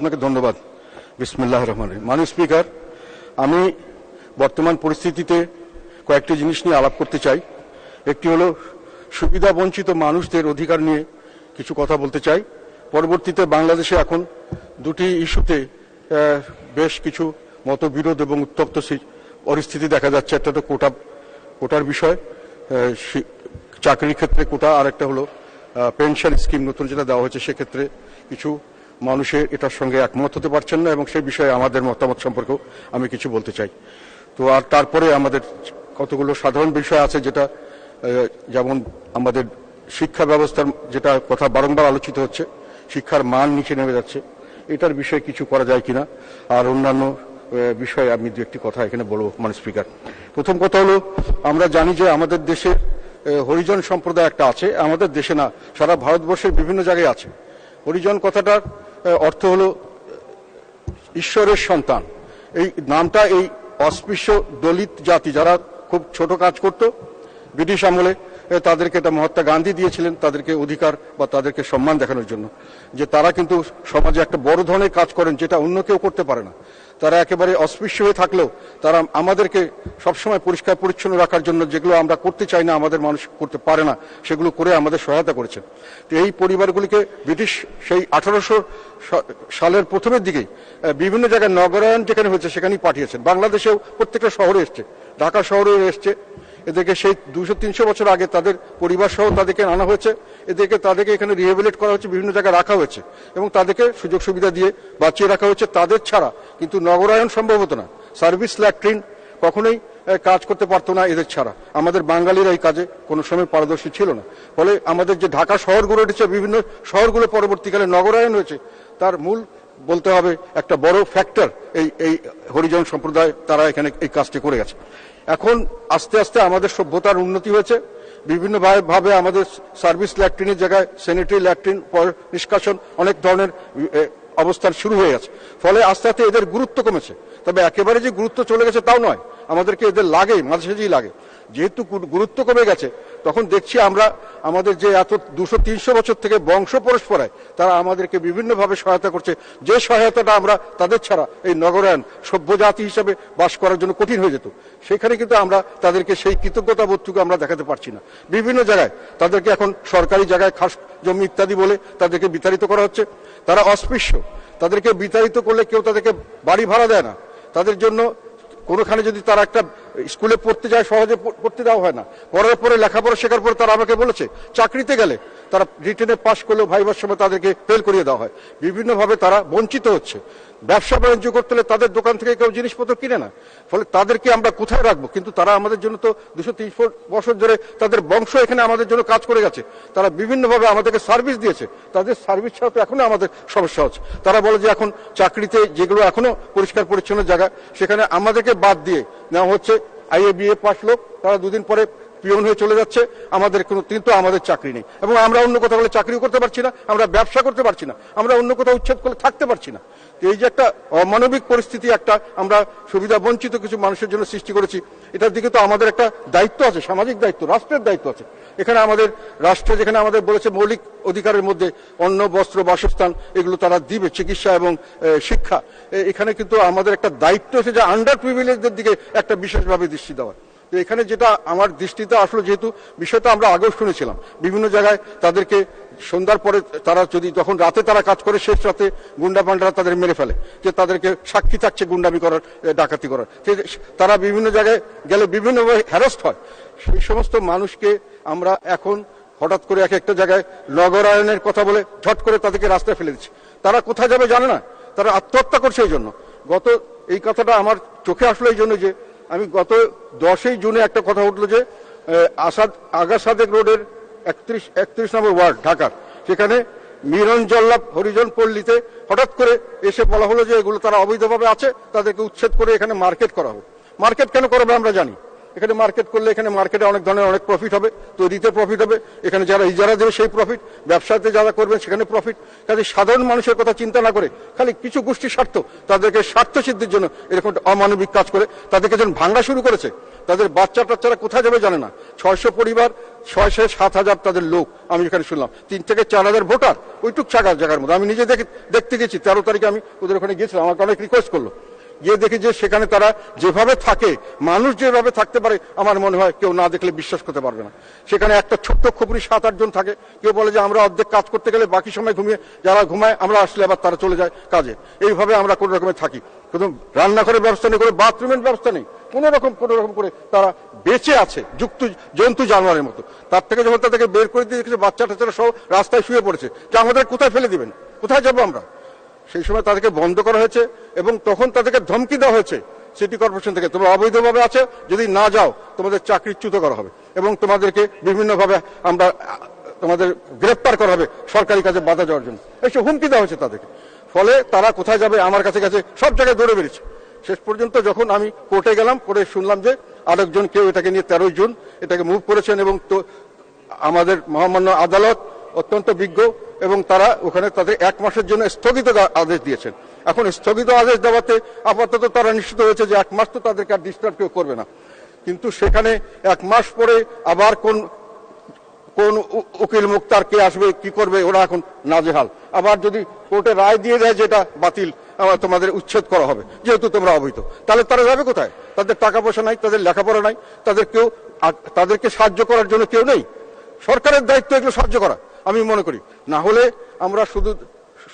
আপনাকে ধন্যবাদ। বিসমুল্লাহ রহমান মাননীয় স্পিকার, আমি বর্তমান পরিস্থিতিতে কয়েকটি জিনিস নিয়ে আলাপ করতে চাই। একটি হলো, সুবিধা বঞ্চিত মানুষদের অধিকার নিয়ে কিছু কথা বলতে চাই। পরবর্তীতে বাংলাদেশে এখন দুটি ইস্যুতে বেশ কিছু মতবিরোধ এবং উত্তপ্ত পরিস্থিতি দেখা যাচ্ছে। একটা তো কোটা, কোটার বিষয় চাকরির ক্ষেত্রে কোটা আর একটা হলো পেনশন স্কিম নতুন যেটা দেওয়া হয়েছে সেক্ষেত্রে কিছু মানুষের এটার সঙ্গে একমত হতে পারছেন না এবং সেই বিষয়ে আমাদের মতামত সম্পর্কেও আমি কিছু বলতে চাই। তো আর তারপরে আমাদের কতগুলো সাধারণ বিষয় আছে যেটা যেমন আমাদের শিক্ষা ব্যবস্থার যেটা কথা বারংবার আলোচিত হচ্ছে শিক্ষার মান নিচে নেমে যাচ্ছে এটার বিষয়ে কিছু করা যায় কিনা? আর অন্যান্য বিষয়ে আমি দু একটি কথা এখানে বলব মানে স্পিকার। প্রথম কথা হলো আমরা জানি যে আমাদের দেশে হরিজন সম্প্রদায় একটা আছে আমাদের দেশে না সারা ভারতবর্ষের বিভিন্ন জায়গায় আছে। হরিজন কথাটার আহ, অর্থ হলো ঈশ্বরের সন্তান। এই নামটা এই অস্পৃশ্য দলিত জাতি যারা খুব ছোট কাজ করত, ব্রিটিশ আমলে তাদেরকে এটা মহাত্মা গান্ধী দিয়েছিলেন, তাদেরকে অধিকার বা তাদেরকে সম্মান দেখানোর জন্য। যে তারা কিন্তু সমাজে একটা বড় ধরনের কাজ করেন, যেটা অন্য কেউ করতে পারে না। তারা একেবারে অস্পৃশ্য হয়ে থাকলেও তারা আমাদেরকে সবসময় পরিষ্কার পরিচ্ছন্ন রাখার জন্য যেগুলো আমরা করতে চাই না, আমাদের মানুষ করতে পারে না, সেগুলো করে আমাদের সহায়তা করেছেন তো এই পরিবারগুলিকে ব্রিটিশ সেই আঠারোশো সালের প্রথমের দিকেই বিভিন্ন জায়গায় নগরায়ণ যেখানে হয়েছে সেখানেই পাঠিয়েছেন। বাংলাদেশেও প্রত্যেকটা শহরে এসছে। ঢাকা শহরেও এসছে। এদেরকে সেই দুশো, তিনশো বছর আগে তাদের পরিবার সহ তাদেরকে আনা হয়েছে। এদেরকে তাদেরকে এখানে রিহেবিলেট করা হচ্ছে বিভিন্ন জায়গায় রাখা হয়েছে এবং তাদেরকে সুযোগ সুবিধা দিয়ে বাঁচিয়ে রাখা হয়েছে। তাদের ছাড়া কিন্তু নগরায়ণ সম্ভব হতো না। সার্ভিস ল্যাট্রিন কখনোই কাজ করতে পারতো না এদের ছাড়া। আমাদের বাঙালিরা এই কাজে কোনো সময় পারদর্শী ছিল না। ফলে আমাদের যে ঢাকা শহরগুলো উঠেছে বিভিন্ন শহরগুলো পরবর্তীকালে নগরায়ণ হয়েছে, তার মূল বলতে হবে একটা বড় ফ্যাক্টর এই এই হরিজন সম্প্রদায়, তারা এখানে এই কাজটি করে গেছে। এখন আস্তে আস্তে আমাদের সভ্যতার উন্নতি হয়েছে। বিভিন্ন ভাবে- ভাবে আমাদের সার্ভিস ল্যাট্রিনের জায়গায়, স্যানিটারি ল্যাট্রিন নিষ্কাশন, অনেক ধরনের অবস্থান শুরু হয়ে গেছে। ফলে আস্তে আস্তে এদের গুরুত্ব কমেছে। তবে একেবারে যে গুরুত্ব চলে গেছে তাও নয়। আমাদেরকে এদের লাগে মাঝে সাঝেই লাগে। যেহেতু গুরুত্ব কমে গেছে, তখন দেখছি আমরা আমাদের যে এত দুশো, তিনশো বছর থেকে বংশ পরস্পরায় তারা আমাদেরকে বিভিন্নভাবে সহায়তা করছে। যে সহায়তাটা আমরা তাদের ছাড়া এই নগরায়ণ সভ্য জাতি হিসাবে বাস করার জন্য কঠিন হয়ে যেত, সেখানে কিন্তু আমরা তাদেরকে সেই কৃতজ্ঞতা বোধটুকু আমরা দেখাতে পারছি না। বিভিন্ন জায়গায় তাদেরকে এখন সরকারি জায়গায় খাস জমি ইত্যাদি বলে তাদেরকে বিতাড়িত করা হচ্ছে। তারা অস্পৃশ্য, তাদেরকে বিতাড়িত করলে কেউ তাদেরকে বাড়ি ভাড়া দেয় না। তাদের জন্য কোনোখানে যদি তারা একটা স্কুলে পড়তে যায়, সহজে পড়তে দেওয়া হয় না। পরের পরে, লেখাপড়া শেখার পরে তারা আমাকে বলেছে, চাকরিতে গেলে তারা রিটেনে পাশ করলেও ভাইবার সময় তাদেরকে ফেল করিয়ে দেওয়া হয়। বিভিন্নভাবে তারা বঞ্চিত হচ্ছে। ব্যবসা বাণিজ্য করতে হলে তাদের দোকান থেকে কেউ জিনিসপত্র কিনে না। ফলে তাদেরকে আমরা কোথায় রাখব? কিন্তু তারা আমাদের জন্য তো দুশো তিরিশ বছর ধরে তাদের বংশ এখানে আমাদের জন্য কাজ করে গেছে। তারা বিভিন্নভাবে আমাদেরকে সার্ভিস দিয়েছে। তাদের সার্ভিস ছাড়া তো এখনও আমাদের সমস্যা হচ্ছে। তারা বলে যে এখন চাকরিতে যেগুলো এখনও পরিষ্কার পরিচ্ছন্ন জায়গা, সেখানে আমাদেরকে বাদ দিয়ে নেওয়া হচ্ছে। আইএ বিএ পাস লোক, তারা দুদিন পরে পিয়ন হয়ে চলে যাচ্ছে। আমাদের কোনো কিন্তু আমাদের চাকরি নেই। এবং আমরা অন্য কোথাও বলে চাকরিও করতে পারছি না, আমরা ব্যবসা করতে পারছি না, আমরা অন্য কোথাও উচ্ছেদ করে থাকতে পারছি না। এই যে একটা অমানবিক পরিস্থিতি একটা আমরা সুবিধা, বঞ্চিত কিছু মানুষের জন্য সৃষ্টি করেছি, এটার দিকে তো আমাদের একটা দায়িত্ব আছে, সামাজিক দায়িত্ব, রাষ্ট্রের দায়িত্ব আছে। এখানে আমাদের রাষ্ট্র, যেখানে আমাদের বলেছে মৌলিক অধিকারের মধ্যে অন্ন, বস্ত্র, বাসস্থান, এগুলো তারা দিবে, চিকিৎসা এবং শিক্ষা। এখানে কিন্তু আমাদের একটা দায়িত্ব আছে যে আন্ডার প্রিভিলেজদের দিকে একটা বিশেষভাবে দৃষ্টি দেওয়া। তো এখানে যেটা আমার দৃষ্টিতে আসলো, যেহেতু বিষয়টা আমরা আগেও শুনেছিলাম, বিভিন্ন জায়গায় তাদেরকে সন্ধ্যার পরে তারা যদি যখন রাতে তারা কাজ করে, শেষ রাতে গুন্ডা পান্ডারা তাদের মেরে ফেলে, যে তাদেরকে সাক্ষী থাকছে গুন্ডামি করার ডাকাতি করার। তারা বিভিন্ন জায়গায় গেলে বিভিন্নভাবে হ্যারাস্ট হয়। সেই সমস্ত মানুষকে আমরা এখন হঠাৎ করে এক একটা জায়গায় নগরায়নের কথা বলে ঝট করে তাদেরকে রাস্তায় ফেলে দিচ্ছে। তারা কোথায় যাবে জানে না। তারা আত্মহত্যা করছে এই জন্য। গত, এই কথাটা আমার চোখে আসলো এই জন্য যে, আমি গত দশই জুনে একটা কথা উঠল যে আসাদ আগা সাদেক রোডের একত্রিশ একত্রিশ নম্বর ওয়ার্ড, ঢাকার। সেখানে মিরন জল্লাভ হরিজন পল্লীতে হঠাৎ করে এসে বলা হলো যে এগুলো তারা অবৈধভাবে আছে, তাদেরকে উচ্ছেদ করে এখানে মার্কেট করা হোক। মার্কেট কেন করবে আমরা জানি। এখানে মার্কেট করলে এখানে মার্কেটে অনেক ধরনের অনেক প্রফিট হবে, তৈরিতে প্রফিট হবে। এখানে যারা ইজারা দেবে সেই প্রফিট ব্যবসাতে যারা করবেন সেখানে প্রফিট কাজে সাধারণ মানুষের কথা চিন্তা না করে, খালি কিছু গোষ্ঠী স্বার্থ, তাদেরকে স্বার্থ সিদ্ধির জন্য এরকম অমানবিক কাজ করে, তাদেরকে যখন ভাঙা শুরু করেছে, তাদের বাচ্চা টাচ্চারা কোথায় যাবে জানে না। ছয়শো পরিবার, ছয়শো সাত হাজার তাদের লোক, আমি এখানে শুনলাম। তিন থেকে চার হাজার ভোটার, ওইটুক জায়গার জায়গার মধ্যে। আমি নিজে দেখে দেখতে গেছি, তেরো তারিখে আমি ওদের ওখানে গিয়েছিলাম, আমাকে অনেক রিকোয়েস্ট করল। গিয়ে দেখি যে সেখানে তারা যেভাবে থাকে, মানুষ যেভাবে থাকতে পারে, আমার মনে হয় কেউ না দেখলে বিশ্বাস করতে পারবে না। সেখানে একটা ছোট্ট খবরি সাত আটজন থাকে, কেউ বলে যে আমরা অর্ধেক কাজ করতে গেলে বাকি সময় ঘুমিয়ে, যারা ঘুমায় আমরা আসলে আবার তারা চলে যায় কাজে। এইভাবে আমরা কোনো রকমের থাকি। কোনো রান্নাঘরের ব্যবস্থা নেই করে, বাথরুমের ব্যবস্থা নেই। কোনো রকম কোনো রকম করে তারা বেঁচে আছে, যুক্ত জন্তু জানোয়ারের মতো। তার থেকে যখন তাদেরকে বের করে দিয়ে বাচ্চা টাচ্চারা সব রাস্তায় শুয়ে পড়েছে। যে আমাদের কোথায় ফেলে দিবেন? কোথায় যাব আমরা? সেই সময় তাদেরকে বন্ধ করা হয়েছে এবং তখন তাদেরকে ধমকি দেওয়া হয়েছে সিটি কর্পোরেশন থেকে। তোমরা অবৈধভাবে আছে, যদি না যাও, তোমাদের চাকরিচ্যুত করা হবে এবং তোমাদেরকে বিভিন্নভাবে আমরা, তোমাদের গ্রেপ্তার করা হবে সরকারি কাজে বাধা দেওয়ার জন্য। এইসব হুমকি দেওয়া হয়েছে তাদেরকে। ফলে তারা কোথায় যাবে, আমার কাছে কাছে সব জায়গায় দৌড়ে বেরিয়েছে। শেষ পর্যন্ত যখন আমি কোর্টে গেলাম, কোর্টে শুনলাম যে আরেকজন কেউ এটাকে নিয়ে তেরোই জুন এটাকে মুভ করেছেন এবং তো আমাদের মহামান্য আদালত অত্যন্ত বিজ্ঞ এবং তারা ওখানে তাদের এক মাসের জন্য স্থগিত আদেশ দিয়েছেন। এখন স্থগিত আদেশ দেওয়াতে আপাতত তারা নিশ্চিত হয়েছে যে এক মাস তো তাদেরকে আর ডিস্টার্ব কেউ করবে না। কিন্তু সেখানে এক মাস পরে আবার কোন কোন উকিল মুক্তার কে আসবে, কি করবে, ওরা এখন নাজেহাল। আবার যদি কোর্টে রায় দিয়ে দেয় যেটা বাতিল আবার তোমাদের উচ্ছেদ করা হবে, যেহেতু তোমরা অবৈধ। তাহলে তারা যাবে কোথায়? তাদের টাকা পয়সা নাই, তাদের লেখাপড়া নাই, তাদের কেউ তাদেরকে সাহায্য করার জন্য কেউ নেই। সরকারের দায়িত্ব এগুলো সাহায্য করা। আমি মনে করি। না হলে আমরা শুধু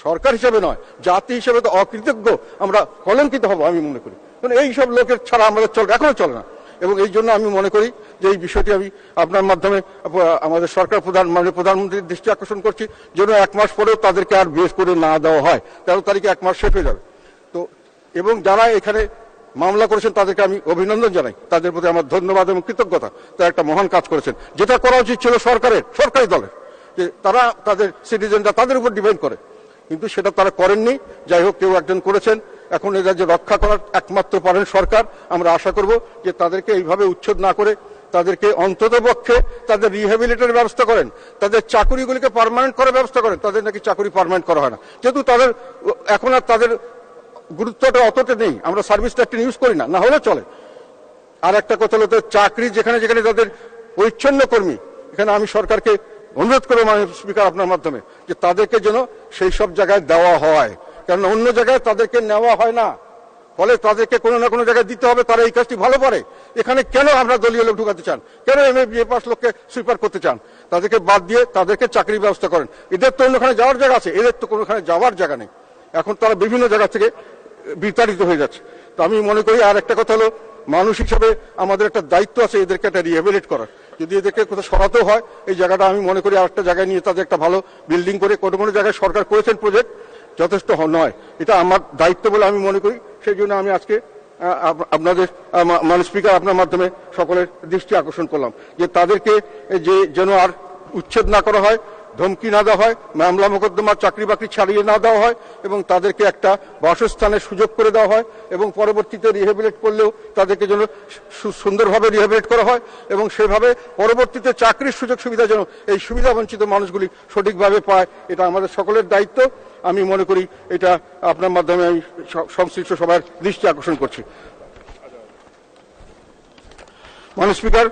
সরকার হিসেবে নয়, জাতি হিসেবে তো অকৃতজ্ঞ, আমরা কলঙ্কিত হব আমি মনে করি। কারণ এই সব লোকের ছাড়া আমাদের চল, এখনও চলে না। এবং এই জন্য আমি মনে করি যে এই বিষয়টি আমি আপনার মাধ্যমে, আমাদের সরকার প্রধান, মাননীয় প্রধানমন্ত্রীর দৃষ্টি আকর্ষণ করছি, যেন এক মাস পরেও তাদেরকে আর বেশ করে না দেওয়া হয়। তেরো তারিখে এক মাস শেষ হয়ে যাবে। তো, এবং যারা এখানে মামলা করেছেন তাদেরকে আমি অভিনন্দন জানাই। তাদের প্রতি আমার ধন্যবাদ এবং কৃতজ্ঞতা। তারা একটা মহান কাজ করেছেন। যেটা করা উচিত ছিল সরকারের, সরকারি দলের। যে তারা, তাদের সিটিজেনরা তাদের উপর ডিপেন্ড করে। কিন্তু সেটা তারা করেননি। যাই হোক, কেউ একজন করেছেন। এখন এরা যে রক্ষা করার একমাত্র পারেন সরকার। আমরা আশা করব যে তাদেরকে এইভাবে উচ্ছেদ না করে তাদেরকে অন্তত পক্ষে তাদের রিহ্যাবিলিটের ব্যবস্থা করেন। তাদের চাকুরিগুলিকে পার্মানেন্ট করার ব্যবস্থা করেন। তাদের নাকি চাকুরি পার্মানেন্ট করা হয় না। যেহেতু তাদের, এখন আর তাদের গুরুত্বটা অতটা নেই। আমরা সার্ভিসটা একটা ইউজ করি না। না হলে চলে। আর একটা কথা হলো চাকরি যেখানে যেখানে তাদের পরিচ্ছন্ন কর্মী এখানে আমি সরকারকে অনুরোধ করব মাননীয় স্পিকার আপনার মাধ্যমে, যে তাদেরকে যেন সেই সব জায়গায় দেওয়া হয়। কারণ অন্য জায়গায় তাদেরকে নেওয়া হয় না। ফলে তাদেরকে কোনো না কোনো জায়গায় দিতে হবে, তারা এই কাজটি ভালো পারে এখানে কেন আমরা দলীয় লোক ঢুকাতে চান? কেন M A B A pass লোককে সুইপার করতে চান? তাদেরকে বাদ দিয়ে তাদেরকে চাকরির ব্যবস্থা করেন। এদের তো অন্যখানে যাওয়ার জায়গা আছে, এদের তো কোনোখানে যাওয়ার জায়গা নেই। এখন তারা বিভিন্ন জায়গা থেকে বিতাড়িত হয়ে যাচ্ছে। তো আমি মনে করি আর একটা কথা হলো, মানুষ হিসাবে আমাদের একটা দায়িত্ব আছে এদেরকে একটা রিহেবিলিট করার। যদি এদেরকে কোথাও সরাতেও হয়। এই জায়গাটা আমি মনে করি আরেকটা জায়গায় নিয়ে তাদের একটা ভালো বিল্ডিং করে কোনো কোনো জায়গায় সরকার করেছেন প্রজেক্ট যথেষ্ট নয়। এটা আমার দায়িত্ব বলে আমি মনে করি। সেই জন্য আমি আজকে আপনাদের মানে স্পিকার আপনার মাধ্যমে সকলের দৃষ্টি আকর্ষণ করলাম। যে তাদেরকে যে যেন আর উচ্ছেদ না করা হয় ধমকি না দেওয়া হয়, মামলা মোকদ্দমা চাকরি বাকরি ছাড়িয়ে না দেওয়া হয় এবং তাদেরকে একটা বাসস্থানের সুযোগ করে দেওয়া হয় এবং পরবর্তীতে রিহেবিলেট করলেও তাদেরকে যেন সুন্দরভাবে রিহেবিলেট করা হয় এবং সেভাবে পরবর্তীতে চাকরির সুযোগ সুবিধা যেন এই সুবিধা বঞ্চিত মানুষগুলি সঠিকভাবে পায়, এটা আমাদের সকলের দায়িত্ব। আমি মনে করি এটা আপনার মাধ্যমে আমি সংশ্লিষ্ট সবার দৃষ্টি আকর্ষণ করছি। মাননীয় স্পিকার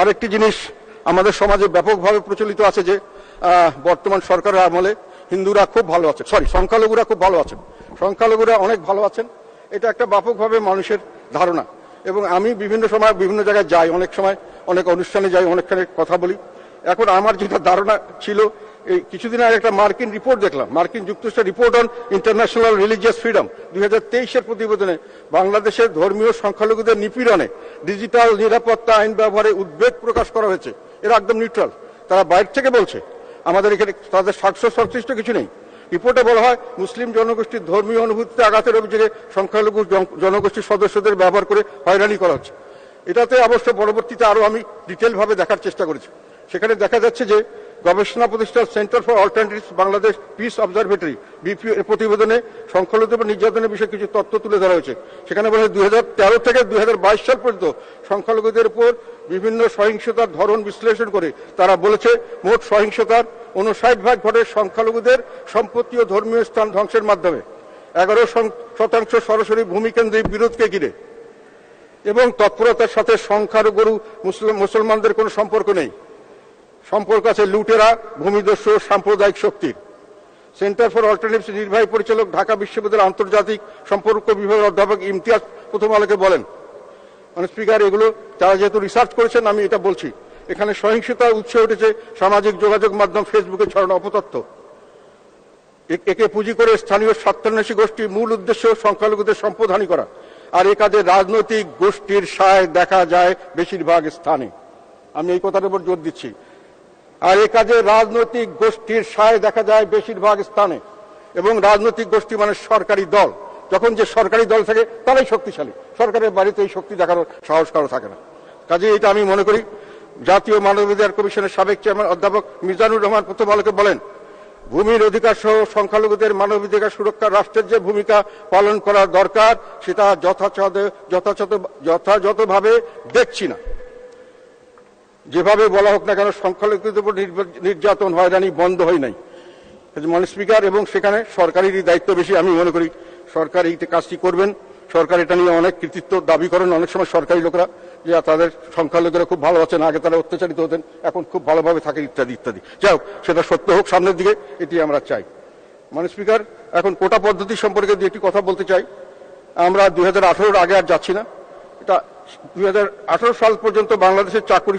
আরেকটি জিনিস আমাদের সমাজে ব্যাপকভাবে প্রচলিত আছে যে বর্তমান সরকারের আমলে হিন্দুরা খুব ভালো আছে সরি সংখ্যালঘুরা খুব ভালো আছেন। সংখ্যালঘুরা অনেক ভালো আছেন। এটা একটা ব্যাপকভাবে মানুষের ধারণা। এবং আমি বিভিন্ন সময় বিভিন্ন জায়গায় যাই, অনেক সময় অনেক অনুষ্ঠানে যাই, অনেকখানে কথা বলি। এখন আমার যেটা ধারণা ছিল, এই কিছুদিন আগে একটা মার্কিন রিপোর্ট দেখলাম। মার্কিন যুক্তরাষ্ট্রের report on international religious freedom. দুই হাজার তেইশের প্রতিবেদনে বাংলাদেশের ধর্মীয় সংখ্যালঘুদের নিপীড়নে ডিজিটাল নিরাপত্তা আইন ব্যবহারে উদ্বেগ প্রকাশ করা হয়েছে। এরা একদম নিউট্রাল তারা বাইরে থেকে বলছে আমাদের এখানে তাদের সংশ্লিষ্ট কিছু নেই। রিপোর্টে বলা হয়, মুসলিম জনগোষ্ঠীর ধর্মীয় অনুভূতিতে আঘাতের অভিযোগে সংখ্যালঘু জনগোষ্ঠীর সদস্যদের ব্যবহার করে হয়রানি করা হচ্ছে। এটাতে অবশ্য পরবর্তীতে আরও আমি ডিটেলভাবে দেখার চেষ্টা করেছি। সেখানে দেখা যাচ্ছে যে গবেষণা প্রতিষ্ঠান centre for alternatives Bangladesh peace observatory B P এর প্রতিবেদনে সংখ্যালঘুদের উপর নির্যাতনের বিষয়ে কিছু তথ্য তুলে ধরা হয়েছে। সেখানে বলে দুই থেকে দুই হাজার বাইশ সাল পর্যন্ত সংখ্যালঘুদের উপর বিভিন্ন সহিংসতার ধরন বিশ্লেষণ করে তারা বলেছে, মোট সহিংসতার উনষাট ভাগ ঘটে সংখ্যালঘুদের সম্পত্তি ও ধর্মীয় স্থান ধ্বংসের মাধ্যমে। এগারো শতাংশ সরাসরি ভূমিকেন্দ্রিক বিরোধকে ঘিরে। এবং তৎপরতার সাথে সংখ্যালঘু মুসলিম মুসলমানদের কোনো সম্পর্ক নেই। সম্পর্ক আছে লুটেরা, ভূমিদস্যু সাম্প্রদায়িক শক্তির। সেন্টার ফর অল্টারনেটিভস নির্বাহী পরিচালক ঢাকা বিশ্ববিদ্যালয়ের আন্তর্জাতিক সম্পর্ক বিভাগের অধ্যাপক ইমতিয়াজ প্রথম আলোকে বলেন মানে স্পিকার এগুলো তারা যেহেতু রিসার্চ করেছেন, আমি এটা বলছি। এখানে সহিংসতা উৎসে উঠেছে সামাজিক যোগাযোগ মাধ্যম ফেসবুকে ছড়ানো অপতথ্য। এ- একে পুঁজি করে স্থানীয় স্বার্থান্বেষী গোষ্ঠীর মূল উদ্দেশ্য সংখ্যালঘুদের সম্পদহানি করা। আর এ কাজে রাজনৈতিক গোষ্ঠীর সায় দেখা যায় বেশিরভাগ স্থানে। আমি এই কথার উপর জোর দিচ্ছি। আর এ কাজে রাজনৈতিক গোষ্ঠীর সায় দেখা যায় বেশিরভাগ স্থানে। এবং রাজনৈতিক গোষ্ঠী মানে সরকারি দল। যখন যে সরকারি দল থাকে, তারাই শক্তিশালী। সরকারের বাড়িতে এই শক্তি দেখানোর সাহস কারও থাকে না। কাজে এটা আমি মনে করি, জাতীয় মানবাধিকার কমিশনের সাবেক চেয়ারম্যান অধ্যাপক মিজানুর রহমান প্রথম আলোকে বলেন, ভূমির অধিকার সহ সংখ্যালঘুদের মানবাধিকার সুরক্ষা রাষ্ট্রের যে ভূমিকা পালন করা দরকার, সেটা যথাযথ যথাযথ, যথাযথভাবে দেখছি না। যেভাবে বলা হোক না কেন, সংখ্যালঘুদের উপর নির্যাতন, হয়রানি বন্ধ হয় নাই। মানে স্পিকার, এবং সেখানে সরকারেরই দায়িত্ব বেশি, আমি মনে করি সরকার এই কাজটি করবেন। সরকার এটা নিয়ে অনেক কৃতিত্ব দাবি করেন। অনেক সময় সরকারি লোকরা যে তাদের সংখ্যালঘুরা খুব ভালো আছেন, আগে তারা অত্যাচারিত হতেন, এখন খুব ভালোভাবে থাকে, ইত্যাদি ইত্যাদি। যাই হোক, সেটা সত্য হোক, সামনের দিকে এটি আমরা চাই। মানে স্পিকার, এখন কোটা পদ্ধতি সম্পর্কে দু একটি কথা বলতে চাই। আমরা দুই হাজার আগে আর যাচ্ছি না। এটা দুই হাজার আঠারো সাল পর্যন্ত বাংলাদেশের চাকরি,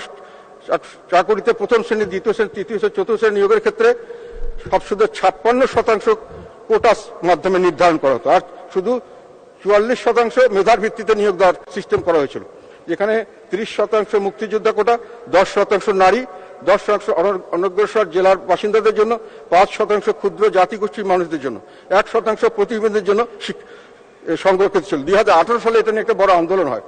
চাকরিতে প্রথম শ্রেণি, দ্বিতীয় শ্রেণি, তৃতীয় শ্রেণি, চতুর্থ শ্রেণি নিয়োগের ক্ষেত্রে সব শুধু ছাপ্পান্ন শতাংশ কোটাস মাধ্যমে নির্ধারণ করা হতো। আর শুধু চুয়াল্লিশ শতাংশ মেধার ভিত্তিতে নিয়োগ দেওয়ার সিস্টেম করা হয়েছিল। যেখানে তিরিশ শতাংশ মুক্তিযোদ্ধা কোটা, দশ শতাংশ নারী, দশ শতাংশ অনগ্রসর জেলার বাসিন্দাদের জন্য, পাঁচ শতাংশ ক্ষুদ্র জাতিগোষ্ঠীর মানুষদের জন্য, এক শতাংশ প্রতিবন্ধীদের জন্য সংরক্ষিত ছিল দুই হাজার আঠারো সালে এটা নিয়ে একটা বড় আন্দোলন হয়।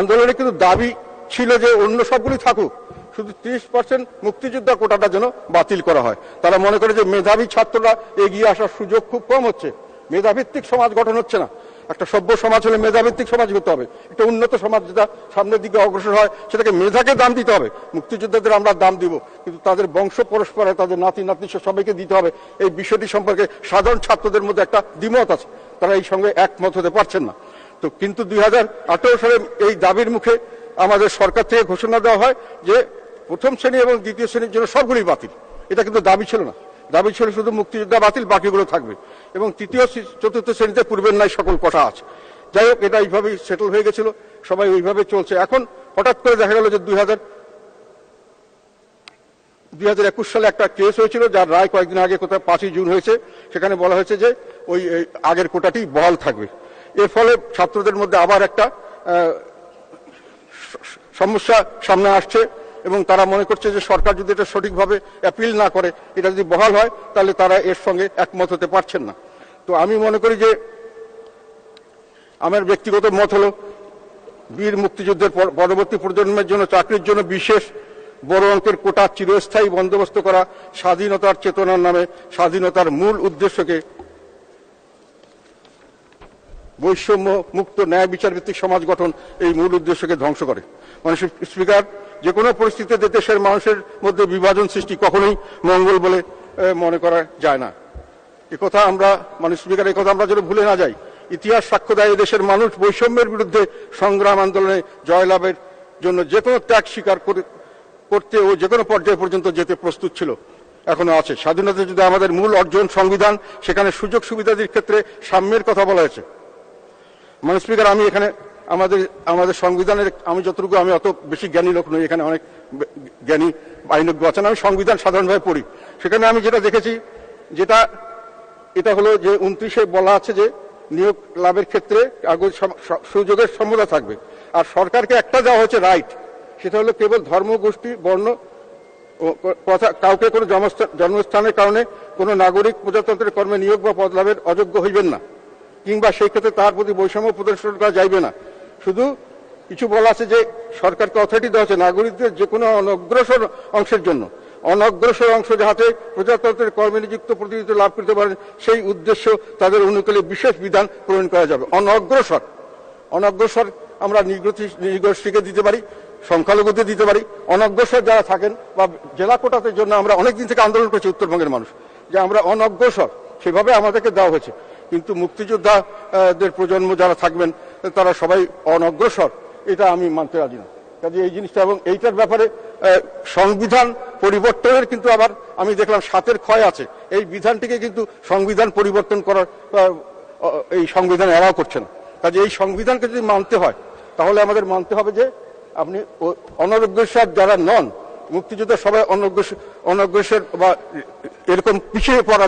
আন্দোলনে কিন্তু দাবি ছিল যে অন্য সবগুলি থাকুক। শুধু তিরিশ পার্সেন্ট মুক্তিযোদ্ধা কোটাটা যেন বাতিল করা হয়। তারা মনে করে যে মেধাবী ছাত্ররা এগিয়ে আসার সুযোগ খুব কম হচ্ছে। মেধাভিত্তিক সমাজ গঠন হচ্ছে না। একটা সভ্য সমাজ হলে মেধাভিত্তিক সমাজ করতে হবে। একটা উন্নত সমাজ যেটা সামনের দিকে অগ্রসর হয়, সেটাকে মেধাকে দাম দিতে হবে। মুক্তিযোদ্ধাদের আমরা দাম দিব, কিন্তু তাদের বংশ পরস্পরে, তাদের নাতি নাতনি সবাইকে দিতে হবে। এই বিষয়টি সম্পর্কে সাধারণ ছাত্রদের মধ্যে একটা দ্বিমত আছে। তারা এই সঙ্গে একমত হতে পারছেন না। তো কিন্তু দুই হাজার আঠেরো সালে এই দাবির মুখে আমাদের সরকার থেকে ঘোষণা দেওয়া হয় যে প্রথম শ্রেণি এবং দ্বিতীয় শ্রেণির জন্য সবগুলি বাতিল। এটা কিন্তু দাবি ছিল না। দাবি ছিল শুধু মুক্তিযোদ্ধা বাতিল, বাকিগুলো থাকবে। এবং তৃতীয় চতুর্থ শ্রেণীতে পূর্বের নাই সকল কথা আছে। যাই হোক, এটা এইভাবেই সেটেল হয়ে গেছিল। সবাই ওইভাবে চলছে। এখন হঠাৎ করে দেখা গেল যে দুই হাজার দুই হাজার একুশ সালে একটা কেস হয়েছিল, যার রায় কয়েকদিন আগে কোথায় পাঁচই জুন হয়েছে। সেখানে বলা হয়েছে যে ওই আগের কোটাটি বহাল থাকবে। এর ফলে ছাত্রদের মধ্যে আবার একটা সমস্যা সামনে আসছে। এবং তারা মনে করছে যে সরকার যদি এটা সঠিকভাবে অ্যাপিল না করে, এটা যদি বহাল হয়, তাহলে তারা এর সঙ্গে একমত হতে পারছেন না। তো আমি মনে করি যে আমার ব্যক্তিগত মত হলো, বীর মুক্তিযুদ্ধের পর- পরবর্তী প্রজন্মের জন্য, চাকরির জন্য বিশেষ বড় অঙ্কের কোটা চিরস্থায়ী বন্দোবস্ত করা, স্বাধীনতার চেতনার নামে, স্বাধীনতার মূল উদ্দেশ্যকে বৈষম্য মুক্ত ন্যায় বিচার ভিত্তিক সমাজ গঠন এই মূল উদ্দেশ্যকে ধ্বংস করে। মানে স্পিকার যে কোনো পরিস্থিতিতে দেশের মানুষের মধ্যে বিভাজন সৃষ্টি কখনোই মঙ্গল বলে মনে করা যায় না। কথা আমরা মানে স্পিকার কথা আমরা যেন ভুলে না যাই। ইতিহাস সাক্ষ্য দেয় দেশের মানুষ বৈষম্যের বিরুদ্ধে সংগ্রাম আন্দোলনে জয়লাভের জন্য যে কোনো ত্যাগ স্বীকার করে- করতে ও যে কোনো পর্যায় পর্যন্ত যেতে প্রস্তুত ছিল, এখনও আছে। স্বাধীনতা যদি আমাদের মূল অর্জন সংবিধান, সেখানে সুযোগ সুবিধাদির ক্ষেত্রে সাম্যের কথা বলা হয়েছে। মানে স্পিকার আমি এখানে আমাদের আমাদের সংবিধানের, আমি যতটুকু, আমি অত বেশি জ্ঞানী লোক নই, এখানে অনেক জ্ঞানী আইনজ্ঞ আছেন, আমি সংবিধান সাধারণভাবে পড়ি। সেখানে আমি যেটা দেখেছি, যেটা, এটা হলো যে উনত্রিশে বলা আছে যে নিয়োগ লাভের ক্ষেত্রে স- সুযোগের সম্মতা থাকবে। আর সরকারকে একটা দেওয়া হচ্ছে রাইট, সেটা হলো কেবল ধর্ম, গোষ্ঠী, বর্ণ কথা, কাউকে কোনো জন্মস্থানের কারণে কোনো নাগরিক প্রজাতন্ত্রের কর্মে নিয়োগ বা পদ লাভের অযোগ্য হইবেন না, কিংবা সেই ক্ষেত্রে তার প্রতি বৈষম্য প্রদর্শন করা যাইবে না। শুধু কিছু বলা আছে যে সরকারকে অথরিটি দেওয়া হচ্ছে, নাগরিকদের যে কোনো অনগ্রসর অংশের জন্য। অনগ্রসর অংশ যাহাতে প্রজাতন্ত্রের কর্মে নিযুক্ত প্রতিনিধিত্ব লাভ করতে পারেন, সেই উদ্দেশ্য তাদের অনুকূলে বিশেষ বিধান প্রণয়ন করা যাবে। অনগ্রসর। অনগ্রসর আমরা নিগোষ্ঠী- নিগোষ্ঠীকে দিতে পারি, সংখ্যালঘুদের দিতে পারি। অনগ্রসর যারা থাকেন বা জেলা কোটাতের জন্য আমরা অনেকদিন থেকে আন্দোলন করছি উত্তরবঙ্গের মানুষ, যে আমরা অনগ্রসর। সেভাবে আমাদেরকে দেওয়া হয়েছে। কিন্তু মুক্তিযোদ্ধাদের প্রজন্ম যারা থাকবেন তারা সবাই অনগ্রসর, এটা আমি মানতে রাজি না। কাজে এই জিনিসটা এবং এইটার ব্যাপারে সংবিধান পরিবর্তনের কিন্তু আবার আমি দেখলাম সাতের ক্ষয় আছে। এই বিধানটিকে কিন্তু সংবিধান পরিবর্তন করার এই সংবিধান এরাও করছে না। কাজে এই সংবিধানকে যদি মানতে হয়, তাহলে আমাদের মানতে হবে যে আপনি অনগ্রসর যারা নন, মুক্তিযোদ্ধা সবাই অনগ্রসর অনগ্রসর বা এরকম পিছিয়ে পড়া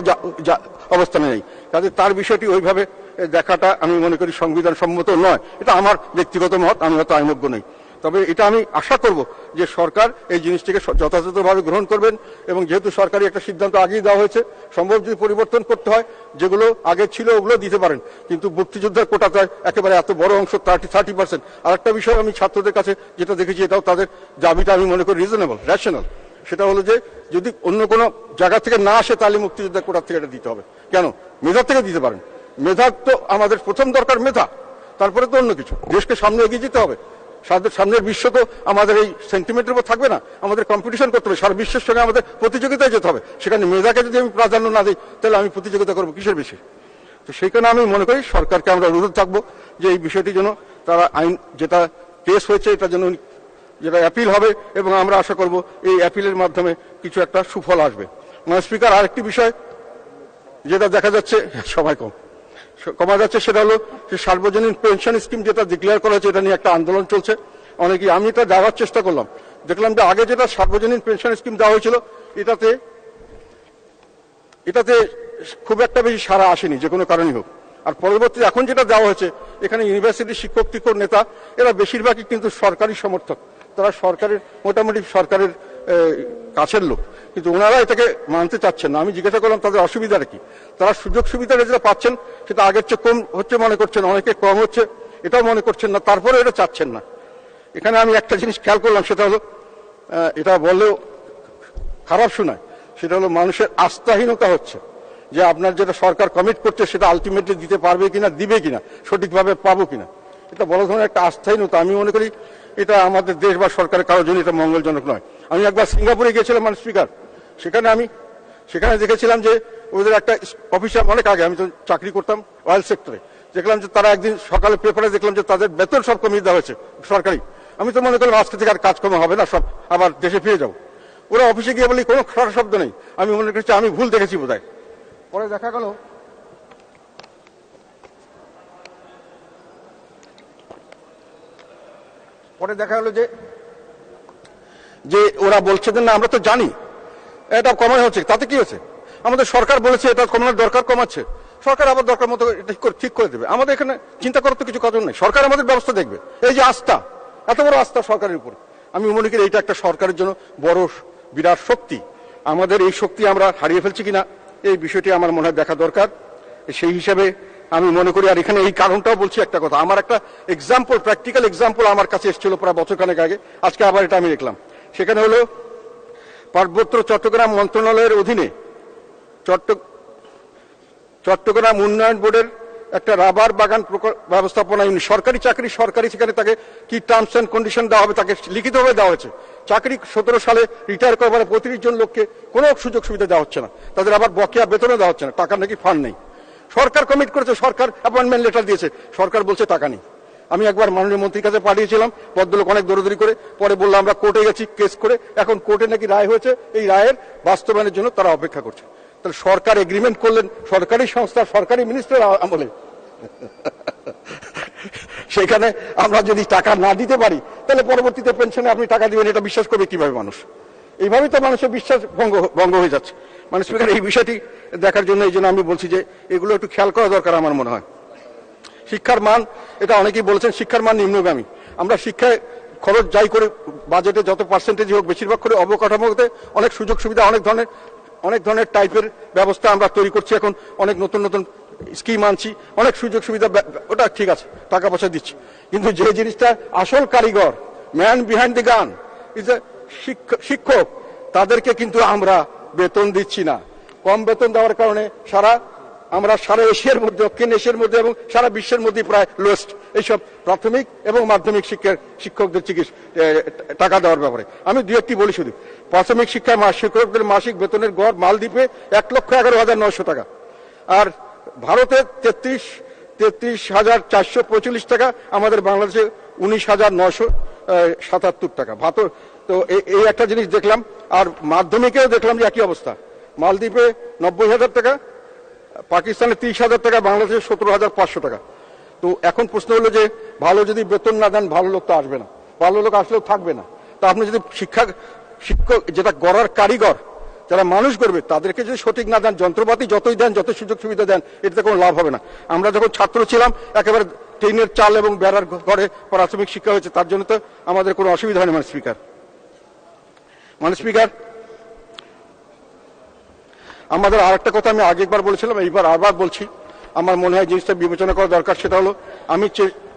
অবস্থানে নেই। কাজে তার বিষয়টি ওইভাবে দেখাটা আমি মনে করি সংবিধান সম্মত নয়। এটা আমার ব্যক্তিগত মত, আমি হয়তো আইনজ্ঞ নই। তবে এটা আমি আশা করব যে সরকার এই জিনিসটিকে যথাযথভাবে গ্রহণ করবেন এবং যেহেতু সরকারি একটা সিদ্ধান্ত আগেই দেওয়া হয়েছে, সম্ভব যদি পরিবর্তন করতে হয়, যেগুলো আগে ছিল ওগুলো দিতে পারেন। কিন্তু মুক্তিযোদ্ধার কোটাতে একেবারে এত বড় অংশ থার্টি থার্টি পার্সেন্ট আর একটা বিষয় আমি ছাত্রদের কাছে যেটা দেখেছি, এটাও তাদের দাবিটা আমি মনে করি রিজনেবল র্যাশনাল সেটা হলো যে, যদি অন্য কোনো জায়গা থেকে না আসে, তাহলে মুক্তিযোদ্ধার কোটা থেকে এটা দিতে হবে। কেন? মেধা থেকে দিতে পারেন। মেধা তো আমাদের প্রথম দরকার মেধা, তারপরে তো অন্য কিছু। দেশকে সামনে এগিয়ে যেতে হবে। সামনে- সামনের বিশ্ব তো আমাদের এই সেন্টিমেন্টের উপর থাকবে না, আমাদের কম্পিটিশন করতে হবে। সারা বিশ্বের সঙ্গে আমাদের প্রতিযোগিতায় যেতে হবে। সেখানে মেধাকে যদি আমি প্রাধান্য না দিই, তাহলে আমি প্রতিযোগিতা করব কিসের বেশি? তো সেইখানে আমি মনে করি সরকারকে আমরা অনুরোধ থাকব যে এই বিষয়টি যেন তারা আইন, যেটা কেস হয়েছে, এটা যেন যেটা অ্যাপিল হবে এবং আমরা আশা করব এই অ্যাপিলের মাধ্যমে কিছু একটা সুফল আসবে। মানে স্পিকার আরেকটি বিষয় যেটা দেখা যাচ্ছে সময় কম। কমা যাচ্ছে সেটা হলো সার্বজনীন পেনশন স্কিম যেটা ডিক্লেয়ার করা হয়েছে, এটা নিয়ে একটা আন্দোলন চলছে। অনেকেই আমি এটা যাওয়ার চেষ্টা করলাম। দেখলাম যে আগে যেটা সার্বজনীন পেনশন স্কিম দেওয়া হয়েছিল, এটাতে এটাতে খুব একটা বেশি সারা আসেনি, যে কোনো কারণেই হোক। আর পরবর্তী এখন যেটা দেওয়া হয়েছে, এখানে ইউনিভার্সিটি শিক্ষক টিক্ষক নেতা, এরা বেশিরভাগই কিন্তু সরকারি সমর্থক। তারা সরকারের, মোটামুটি সরকারের কাছের লোক। কিন্তু ওনারা এটাকে মানতে চাচ্ছেন না। আমি জিজ্ঞাসা করলাম, তাদের অসুবিধাটা কি? তারা সুযোগ সুবিধা যেটা পাচ্ছেন, সেটা আগের চেয়ে কম হচ্ছে মনে করছেন, অনেকে কম হচ্ছে, এটাও মনে করছেন না। তারপরে এটা চাচ্ছেন না। এখানে আমি একটা জিনিস খেয়াল করলাম, সেটা হলো এটা বললেও খারাপ শোনায়। সেটা হলো, মানুষের আস্থাহীনতা হচ্ছে যে আপনার যেটা সরকার কমিট করছে, সেটা আলটিমেটলি দিতে পারবে কিনা, দিবে কিনা, সঠিকভাবে পাবো কিনা। এটা বড় ধরনের একটা আস্থাহীনতা। আমি মনে করি এটা আমাদের দেশ বা সরকারের কারোর জন্য এটা মঙ্গলজনক নয়। আমি একবার সিঙ্গাপুরে গিয়েছিলাম মানে স্পিকার। সেখানে আমি, সেখানে দেখেছিলাম যে ওদের একটা অফিসার, অনেক আগে আমি তো চাকরি করতাম অয়েল সেক্টরে দেখলাম যে তারা একদিন সকালে পেপারে দেখলাম যে তাদের বেতন সব কমিয়ে দেওয়া হয়েছে সরকারি। আমি তো মনে করলাম আজকে থেকে আর কাজকর্ম হবে না, সব আবার দেশে ফিরে যাব। ওরা অফিসে গিয়ে বলি, কোনো খারাপ শব্দ নেই। আমি মনে করছি আমি ভুল দেখেছি বোধহয়। পরে দেখা গেল পরে দেখা গেল যে যে ওরা বলছে যে, না, আমরা তো জানি। এটা কমানো হচ্ছে। তাতে কি হচ্ছে আমাদের সরকার বলেছে এটা কমানোর দরকার কমাচ্ছে। সরকার আবার দরকার মতো এটা ঠিক করে- দেবে। আমাদের এখানে চিন্তা করার তো কিছু কারণ নেই। সরকার আমাদের ব্যবস্থা দেখবে। এই যে আস্থা, এত বড় আস্থা সরকারের উপর। আমি মনে করি এটা একটা সরকারের জন্য বড় বিরাট শক্তি। আমাদের এই শক্তি আমরা হারিয়ে ফেলছি কিনা, এই বিষয়টি আমার মনে হয় দেখা দরকার। সেই হিসাবে আমি মনে করি, আর এখানে এই কারণটাও বলছি একটা কথা। আমার একটা এক্সাম্পল প্র্যাকটিক্যাল এক্সাম্পল আমার কাছে এসেছিল প্রায় বছরখানেক আগে। আজকে আবার এটা আমি দেখলাম। সেখানে হলো পার্বত্য চট্টগ্রাম মন্ত্রণালয়ের অধীনে চট্ট, চট্টগ্রাম উন্নয়ন বোর্ডের একটা রাবার বাগান ব্যবস্থাপনা ইউনিট, সরকারি চাকরি, সরকারি সেখানে তাকে কি টার্মস অ্যান্ড কন্ডিশন দেওয়া হবে তাকে লিখিতভাবে দেওয়া হয়েছে। চাকরি সতেরো সালে রিটায়ার করবার পঁয়ত্রিশ জন লোককে কোনো সুযোগ সুবিধা দেওয়া হচ্ছে না। তাদের আবার বকেয়া বেতনও দেওয়া হচ্ছে না। টাকার নাকি ফান্ড নেই। সরকার কমিট করেছে, সরকার অ্যাপয়েন্টমেন্ট লেটার দিয়েছে। সরকার বলছে টাকা নেই। আমি একবার মাননীয় মন্ত্রীর কাছে পাঠিয়েছিলাম, ভদ্রলোক অনেক দৌড়দৌড়ি করে, পরে বললাম আমরা কোর্টে গেছি কেস করে, এখন কোর্টে নাকি রায় হয়েছে, এই রায়ের বাস্তবায়নের জন্য তারা অপেক্ষা করছে। তাহলে সরকার এগ্রিমেন্ট করলেন, সরকারি সংস্থা, সরকারি মিনিস্টার আমলে। সেখানে আমরা যদি টাকা না দিতে পারি, তাহলে পরবর্তীতে পেনশনে আপনি টাকা দিবেন, এটা বিশ্বাস করবে কীভাবে মানুষ? এইভাবেই তো মানুষের বিশ্বাস ভঙ্গ ভঙ্গ হয়ে যাচ্ছে। মানে স্পিকার এই বিষয়টি দেখার জন্য এই জন্য আমি বলছি যে এগুলো একটু খেয়াল করা দরকার আমার মনে হয়। শিক্ষার মান, এটা অনেকেই বলেছেন, শিক্ষার মান নিম্নগামী। আমরা শিক্ষায় খরচ যাই করে, বাজেটে যত পার্সেন্টেজ হোক, বেশিরভাগ করে অবকাঠামোতে অনেক সুযোগ সুবিধা, অনেক ধরনের অনেক ধরনের টাইপের ব্যবস্থা আমরা তৈরি করছি। এখন অনেক নতুন নতুন স্কিম আনছি, অনেক সুযোগ সুবিধা ওটা ঠিক আছে, টাকা পয়সা দিচ্ছি। কিন্তু যে জিনিসটা আসল কারিগর ম্যান বিহাইন্ড দি গান ইজ এ শিক্ষক, তাদেরকে কিন্তু আমরা বেতন দিচ্ছি না। কম বেতন দেওয়ার কারণে সারা, আমরা সারা এশিয়ার মধ্যে, দক্ষিণ এশিয়ার মধ্যে এবং সারা বিশ্বের মধ্যে প্রায় লোয়েস্ট এইসব প্রাথমিক এবং মাধ্যমিক শিক্ষার শিক্ষকদের চিকিৎসা টাকা দেওয়ার ব্যাপারে। আমি দু একটি বলি শুধু। প্রাথমিক শিক্ষায় শিক্ষকদের মাসিক বেতনের গড় মালদ্বীপে এক লক্ষ এগারো হাজার নয়শো টাকা। আর ভারতে তেত্রিশ তেত্রিশ হাজার চারশো পঁয়তাল্লিশ টাকা, আমাদের বাংলাদেশে উনিশ হাজার নশো সাতাত্তর টাকা। ভাত তো এই- একটা জিনিস দেখলাম, আর মাধ্যমিকেও দেখলাম যে একই অবস্থা। মালদ্বীপে নব্বই হাজার টাকা, পাকিস্তানে তিরিশ হাজার টাকা, বাংলাদেশে সতেরো হাজার পাঁচশো টাকা। তো এখন প্রশ্ন হলো যে, ভালো যদি বেতন না দেন, ভালো লোক তো আসবে না। ভালো লোক আসলেও থাকবে না। তা আপনি যদি শিক্ষা, শিক্ষক, যেটা গড়ার কারিগর, যারা মানুষ করবে, তাদেরকে যদি সঠিক না দেন, যন্ত্রপাতি যতই দেন, যত সুযোগ সুবিধা দেন, এটাতে কোনো লাভ হবে না। আমরা যখন ছাত্র ছিলাম, একেবারে ট্রেনের চাল এবং বেড়ার ঘরে প্রাথমিক শিক্ষা হয়েছে, তার জন্য তো আমাদের কোনো অসুবিধা হয়নি মানে স্পিকার। মানে স্পিকার আমাদের আরেকটা কথা আমি আগেরবার বলেছিলাম, এইবার আবার বলছি। আমার মনে হয় জিনিসটা বিবেচনা করা দরকার, সেটা হলো, আমি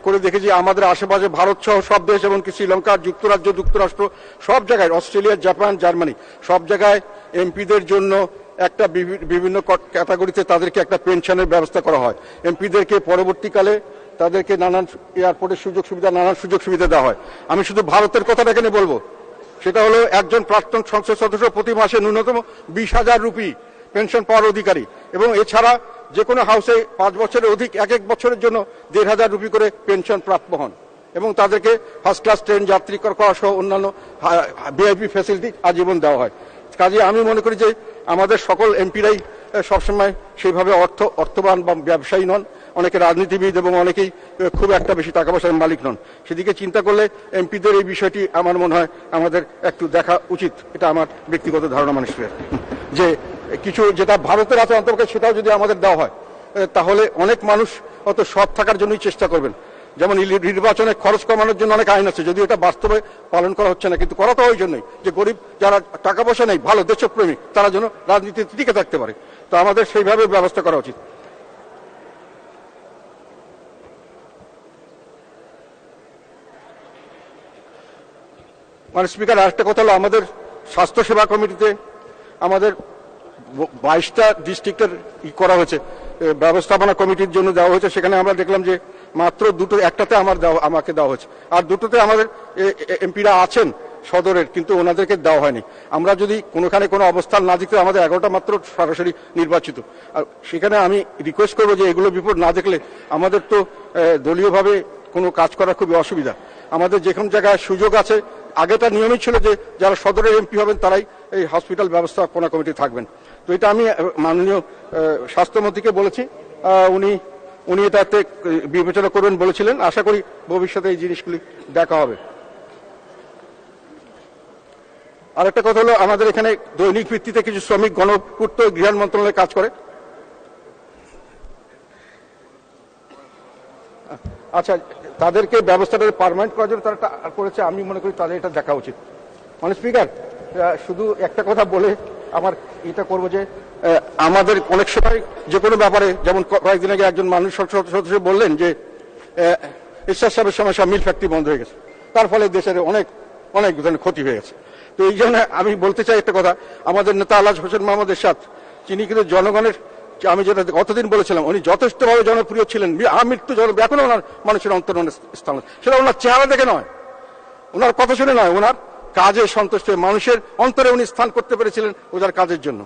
করে দেখেছি, আমাদের আশেপাশে ভারত সহ সব দেশ, এমনকি শ্রীলঙ্কা, যুক্তরাজ্য, যুক্তরাষ্ট্র, সব জায়গায়, অস্ট্রেলিয়া, জাপান, জার্মানি, সব জায়গায় এমপিদের জন্য একটা বিভিন্ন ক্যাটাগরিতে তাদেরকে একটা পেনশনের ব্যবস্থা করা হয়। এমপিদেরকে পরবর্তীকালে তাদেরকে নানান এয়ারপোর্টের সুযোগ সুবিধা, নানান সুযোগ সুবিধা দেওয়া হয়। আমি শুধু ভারতের কথাটা এখানে বলব। সেটা হলো একজন প্রাক্তন সংসদ সদস্য প্রতি মাসে ন্যূনতম বিশ হাজার রুপি পেনশন পাওয়ার অধিকারী। এবং এছাড়া যে কোনো হাউসে পাঁচ বছরের অধিক, এক এক বছরের জন্য দেড় হাজার রুপি করে পেনশন প্রাপ্য হন। এবং তাদেরকে ফার্স্ট ক্লাস ট্রেন যাত্রী কর- সহ অন্যান্য ভিআইপি ফ্যাসিলিটি আজীবন দেওয়া হয়। কাজে আমি মনে করি যে আমাদের সকল এমপিরাই সবসময় সেইভাবে অর্থ, অর্থবান বা ব্যবসায়ী নন। অনেকে রাজনীতিবিদ এবং অনেকেই খুব একটা বেশি টাকা পয়সার মালিক নন। সেদিকে চিন্তা করলে এমপিদের এই বিষয়টি আমার মনে হয় আমাদের একটু দেখা উচিত। এটা আমার ব্যক্তিগত ধারণা মানুষের। যে কিছু যেটা ভারতের আছে অন্তর্গত সেটাও যদি আমাদের দেওয়া হয় তাহলে অনেক মানুষ অত সৎ থাকার জন্যই চেষ্টা করবেন। যেমন নির্বাচনে খরচ কমানোর জন্য অনেক আইন আছে যদিও এটা বাস্তবে পালন করা হচ্ছে না, কিন্তু করা তো ওই জন্যই যে গরিব যারা টাকা পয়সা নেই, ভালো দেশপ্রেমী, তারা যেন রাজনীতিতে টিকে থাকতে পারে। তো আমাদের সেইভাবে ব্যবস্থা করা উচিত। মানে স্পিকার, আরেকটা কথা হলো, আমাদের স্বাস্থ্য সেবা কমিটিতে আমাদের বাইশটা ডিস্ট্রিক্টের ই করা হয়েছে ব্যবস্থাপনা কমিটির জন্য দেওয়া হয়েছে। সেখানে আমরা দেখলাম যে মাত্র দুটো, একটাতে আমার দেওয়া, আমাকে দেওয়া হয়েছে। আর দুটোতে আমাদের এমপিরা আছেন সদরের, কিন্তু ওনাদেরকে দেওয়া হয়নি। আমরা যদি কোনোখানে কোনো অবস্থান না দিতে আমাদের এগারোটা মাত্র সরাসরি নির্বাচিত। আর সেখানে আমি রিকোয়েস্ট করব যে এগুলো বিপদ না দেখলে আমাদের তো দলীয়ভাবে কোনো কাজ করা খুবই অসুবিধা। আমাদের যেখান জায়গায় সুযোগ আছে আগেটা নিয়মই ছিল যে যারা সদরের এমপি হবেন তারাই এই হসপিটাল ব্যবস্থাপনা কমিটি থাকবেন। তো এটা আমি মাননীয় স্বাস্থ্যমন্ত্রীকে বলেছি। উনি উনি এটাতে বিবেচনা করবেন বলেছিলেন। আশা করি ভবিষ্যতে এই জিনিসগুলি দেখা হবে। আরেকটা কথা হলো, আমাদের এখানে দৈনিক ভিত্তিতে কিছু শ্রমিক গণপূর্ত গৃহ মন্ত্রণালয়ে কাজ করে। আচ্ছা তাদেরকে ব্যবস্থাটা পারমানেন্ট করার জন্য তারা করেছে, আমি মনে করি তাদের এটা দেখা উচিত। মানে স্পিকার শুধু একটা কথা বলে আমার এটা করব যে আমাদের অনেক সময় যে কোনো ব্যাপারে, যেমন কয়েকদিন আগে একজন মানুষ সদস্য বললেন যে ঈশ্বর সাহেবের সময় সব মিল ফ্যাক্টরি বন্ধ হয়ে গেছে। তার ফলে দেশের অনেক অনেক ধরনের ক্ষতি হয়ে গেছে। তো এই জন্য আমি বলতে চাই একটা কথা, আমাদের নেতা আলাজ হোসেন মোহাম্মদ এরশাদ তিনি কিন্তু জনগণের আমি যেটা গতদিন বলেছিলাম উনি যথেষ্টভাবে জনপ্রিয় ছিলেন। আমৃত্যু জন এখনও ওনার মানুষের অন্তরণে স্থান সেটা ওনার চেহারা দেখে নয়। ওনার কথা শুনে নয় ওনার কাজে সন্তুষ্ট হয়ে মানুষের অন্তরে উনি স্থান করতে পেরেছিলেন ওনার কাজের জন্য।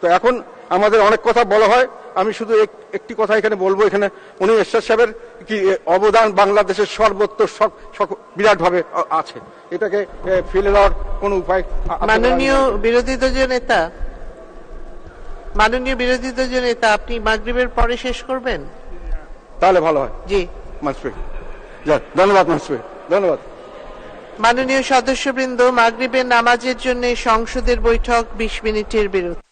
তো এখন আমাদের অনেক কথা বলা হয়। আমি শুধু এক- একটি কথা এখানে বলব। এখানে উনি এরশাদ সাহেবের কি অবদান বাংলাদেশের সর্বত্র বিরাট ভাবে আছে। এটাকে ফেলে দেওয়ার কোনো উপায় মাননীয় মনে বিরোধী দলীয় নেতা মাননীয় বিরোধী দলীয় নেতা আপনি মাগরিবের পরে শেষ করবেন? তাহলে ভালো হয়। জি। ধন্যবাদ ধন্যবাদ। মাননীয় সদস্যবৃন্দ মাগরিবের নামাজের জন্য সংসদের বৈঠক বিশ মিনিটের বিরতি।